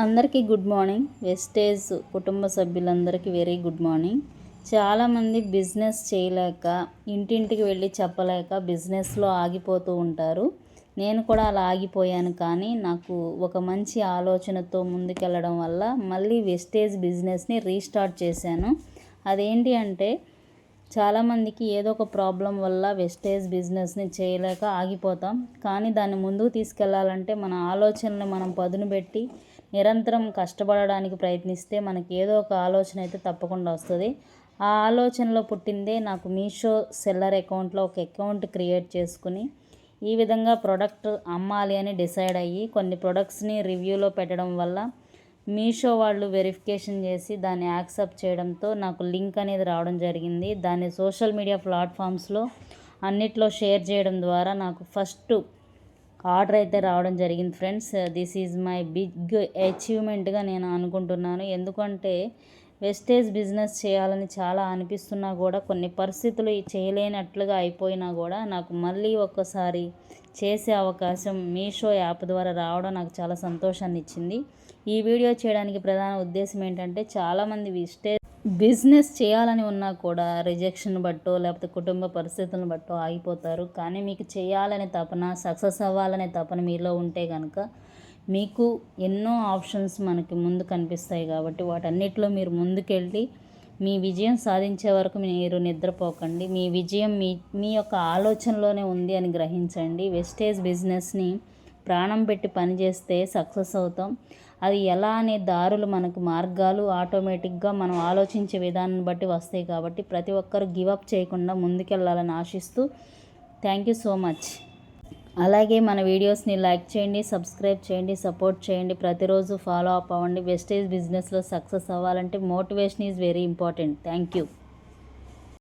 అందరికీ good morning. Wastage కుటుంబ సభ్యులందరికీ వెరీ గుడ్ మార్నింగ్. చాలామంది బిజినెస్ చేయలేక ఇంటింటికి వెళ్ళి చెప్పలేక బిజినెస్లో ఆగిపోతూ ఉంటారు. నేను కూడా అలా ఆగిపోయాను కానీ నాకు ఒక మంచి ఆలోచనతో ముందుకెళ్ళడం వల్ల మళ్ళీ వెస్టేజ్ బిజినెస్ని రీస్టార్ట్ చేశాను. అదేంటి అంటే చాలామందికి ఏదో ఒక ప్రాబ్లం వల్ల వెస్టేజ్ బిజినెస్ని చేయలేక ఆగిపోతాం. కానీ దాన్ని ముందుకు తీసుకెళ్ళాలంటే మన ఆలోచనలు మనం పదును పెట్టి నిరంతరం కష్టపడడానికి ప్రయత్నిస్తే మనకి ఏదో ఒక ఆలోచన అయితే తప్పకుండా వస్తుంది. ఆ ఆలోచనలో పుట్టిందే నాకు మీషో సెల్లర్ అకౌంట్లో ఒక అకౌంట్ క్రియేట్ చేసుకుని ఈ విధంగా ప్రోడక్ట్ అమ్మాలి అని డిసైడ్ అయ్యి కొన్ని ప్రొడక్ట్స్ని రివ్యూలో పెట్టడం వల్ల మీషో వాళ్ళు వెరిఫికేషన్ చేసి దాన్ని యాక్సెప్ట్ చేయడంతో నాకు లింక్ అనేది రావడం జరిగింది. దాన్ని సోషల్ మీడియా ప్లాట్ఫామ్స్లో అన్నిట్లో షేర్ చేయడం ద్వారా నాకు ఫస్ట్ ఆర్డర్ అయితే రావడం జరిగింది friends. This is my big అచీవ్మెంట్గా నేను అనుకుంటున్నాను. ఎందుకంటే వెస్టేజ్ బిజినెస్ చేయాలని చాలా అనిపిస్తున్నా కూడా కొన్ని పరిస్థితులు చేయలేనట్లుగా అయిపోయినా కూడా నాకు మళ్ళీ ఒక్కసారి చేసే అవకాశం మీషో యాప్ ద్వారా రావడం నాకు చాలా సంతోషాన్ని ఇచ్చింది ఈ వీడియో చేయడానికి ప్రధాన ఉద్దేశం ఏంటంటే చాలామంది విస్టే బిజినెస్ చేయాలని ఉన్నా కూడా రిజెక్షన్ బట్టో లేకపోతే కుటుంబ పరిస్థితులను బట్టో ఆగిపోతారు. కానీ మీకు చేయాలనే తపన సక్సెస్ అవ్వాలనే తపన మీలో ఉంటే కనుక మీకు ఎన్నో ఆప్షన్స్ మనకి ముందు కనిపిస్తాయి కాబట్టి వాటన్నిటిలో మీరు ముందుకెళ్ళి మీ విజయం సాధించే వరకు మీరు నిద్రపోకండి. మీ విజయం మీ మీ యొక్క ఆలోచనలోనే ఉంది అని గ్రహించండి. వెస్టేజ్ బిజినెస్ని ప్రాణం పెట్టి పనిచేస్తే సక్సెస్ అవుతాం. అది ఎలా అనే దారులు మనకు మార్గాలు ఆటోమేటిక్గా మనం ఆలోచించే విధానం బట్టి వస్తాయి కాబట్టి ప్రతి ఒక్కరు గివప్ చేయకుండా ముందుకెళ్ళాలని ఆశిస్తూ థ్యాంక్ యూ సో మచ్. అలాగే మన వీడియోస్ని లైక్ చేయండి సబ్స్క్రైబ్ చేయండి సపోర్ట్ చేయండి ప్రతిరోజు ఫాలో అప్ అవ్వండి. వెస్టేజ్ బిజినెస్లో సక్సెస్ అవ్వాలంటే motivation is very important thank you